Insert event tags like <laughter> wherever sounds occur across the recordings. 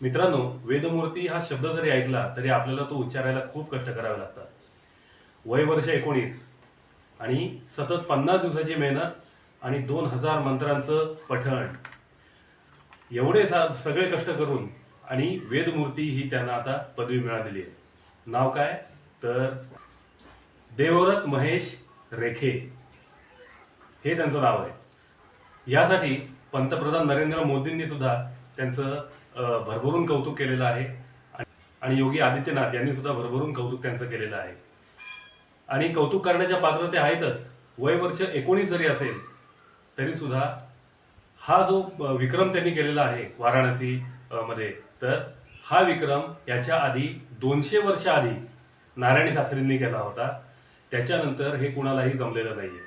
मित्रांनो वेदमूर्ती हा शब्द जरी ऐकला तरी आपल्याला तो उच्चारायला खूप कष्ट करावे लागतात. वय वर्ष एकोणीस आणि सतत पन्नास दिवसाची मेहनत आणि दोन हजार मंत्रांचं पठण. एवढे सा- सगळे कष्ट करून आणि वेदमूर्ती ही त्यांना आता पदवी मिळालेली आहे. नाव काय? तर देवव्रत महेश रेखे. हे त्यांचं नाव आहे. यासाठी पंतप्रधान नरेंद्र मोदींनी सुद्धा त्यांचं भरभरून कौतुक केलेलं आहे. आणि- योगी आदित्यनाथ यांनी सुद्धा भरभरून कौतुक त्यांचं केलेलं आहे. आणि कौतुक करण्याच्या पात्र ते आहेतच. वय वर्ष एकोणीस जरी असेल तरी सुद्धा हा जो विक्रम त्यांनी केलेला आहे वाराणसी मध्ये तर हा विक्रम याच्या आधी दोनशे वर्ष आधी नारायण शास्त्रींनी केला होता. त्याच्यानंतर हे कुणालाही जमलेलं नाहीये.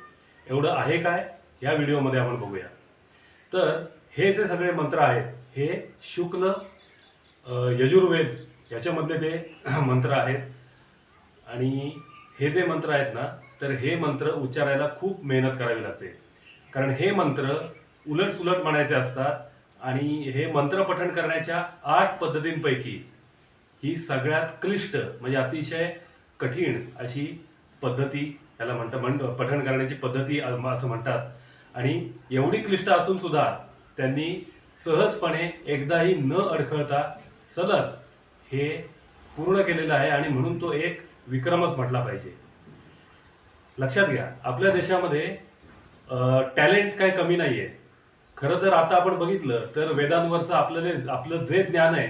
एवढं आहे काय? या व्हिडिओमध्ये आपण बघूया. तर हे जे सगळे मंत्र आहेत हे शुक्ल यजुर्वेद याच्यामधले ते <clears throat> मंत्र आहेत. आणि हे जे मंत्र आहेत ना तर हे मंत्र उच्चारायला खूप मेहनत करावी लागते. कारण हे मंत्र उलट सुलट म्हणायचे असतात आणि हे मंत्र पठण करण्याच्या आठ पद्धतींपैकी ही सगळ्यात क्लिष्ट म्हणजे अतिशय कठीण अशी पद्धती याला म्हणतं म्हण पठण करण्याची पद्धती असं म्हणतात. आणि एवढी क्लिष्ट असून सुद्धा त्यांनी सहजपणे एकदाही न अडखळता सलग हे पूर्ण केलेलं आहे आणि म्हणून तो एक विक्रमच म्हटला पाहिजे. लक्षात घ्या आपल्या देशामध्ये टॅलेंट काय कमी नाहीये. खरं तर आता आपण बघितलं तर वेदांवरचं आपलं जे आपलं जे ज्ञान आहे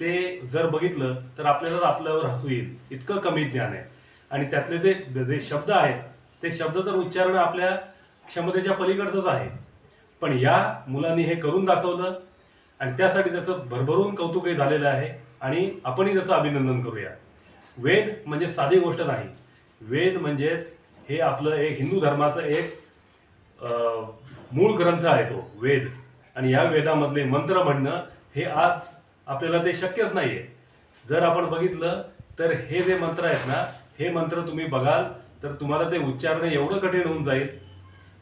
ते जर बघितलं तर आपल्याला आपल्यावर हसू येईल. इतकं कमी ज्ञान आहे. आणि त्यातले जे जे शब्द आहेत ते शब्द तर उच्चारणं आपल्या क्षमतेच्या पलीकडचंच आहे. पण या मुलांनी हे करून दाखवलं आणि त्यासाठी त्याचं भरभरून कौतुकही झालेलं आहे आणि आपणही त्याचं अभिनंदन करूया. वेद म्हणजे साधी गोष्ट नाही. वेद म्हणजेच हे आपलं एक हिंदू धर्माचं एक मूळ ग्रंथ आहे तो वेद. आणि या वेदामधले मंत्र म्हणणं हे आज आपल्याला ते शक्यच नाही आहे जर आपण बघितलं तर हे जे मंत्र आहेत ना हे मंत्र तुम्ही बघाल तर तुम्हाला ते उच्चारणं एवढं कठीण होऊन जाईल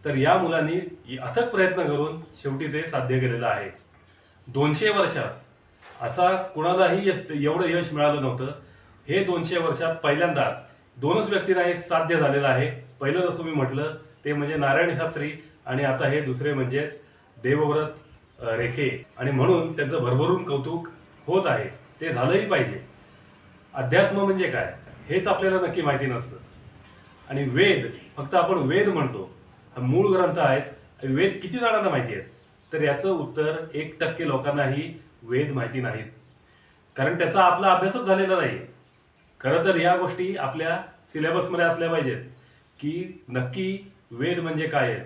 तर या मुलांनी अथक प्रयत्न करून शेवटी ते साध्य केलेलं आहे. दोनशे वर्षात असा कुणालाही यश एवढं यश मिळालं नव्हतं. हे दोनशे वर्षात पहिल्यांदाच दोनच व्यक्तींना हे साध्य झालेलं आहे. पहिलं जसं मी म्हटलं ते म्हणजे नारायण शास्त्री आणि आता हे दुसरे म्हणजेच देवव्रत रेखे. आणि म्हणून त्यांचं भरभरून कौतुक होत आहे. ते झालंही पाहिजे. अध्यात्म म्हणजे काय? हेच आपल्याला नक्की माहिती नसतं. आणि वेद फक्त आपण वेद म्हणतो. मूळ ग्रंथ आहेत वेद किती जणांना माहिती आहेत? तर याचं उत्तर एक टक्के लोकांनाही वेद माहिती नाहीत. कारण त्याचा आपला अभ्यासच झालेला नाही. खरं तर या गोष्टी आपल्या सिलेबसमध्ये असल्या पाहिजेत की नक्की वेद म्हणजे काय आहे?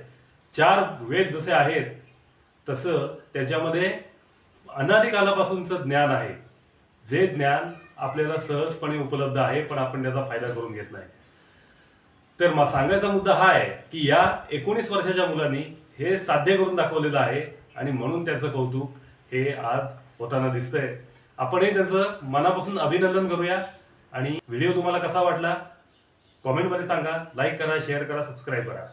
चार वेद जसे आहेत तसं त्याच्यामध्ये अनादिकालापासूनचं ज्ञान आहे. जे ज्ञान आपल्याला सहजपणे उपलब्ध आहे पण आपण त्याचा फायदा करून घेत नाही. तर मग सांगायचा मुद्दा हा आहे की या एकोणीस वर्षाच्या मुलांनी हे साध्य करून दाखवलेलं आहे आणि म्हणून त्यांचं कौतुक हे आज होताना दिसतंय. आपणही त्यांचं मनापासून अभिनंदन करूया आणि व्हिडिओ तुम्हाला कसा वाटला? कॉमेंटमध्ये सांगा लाईक करा शेअर करा सबस्क्राईब करा.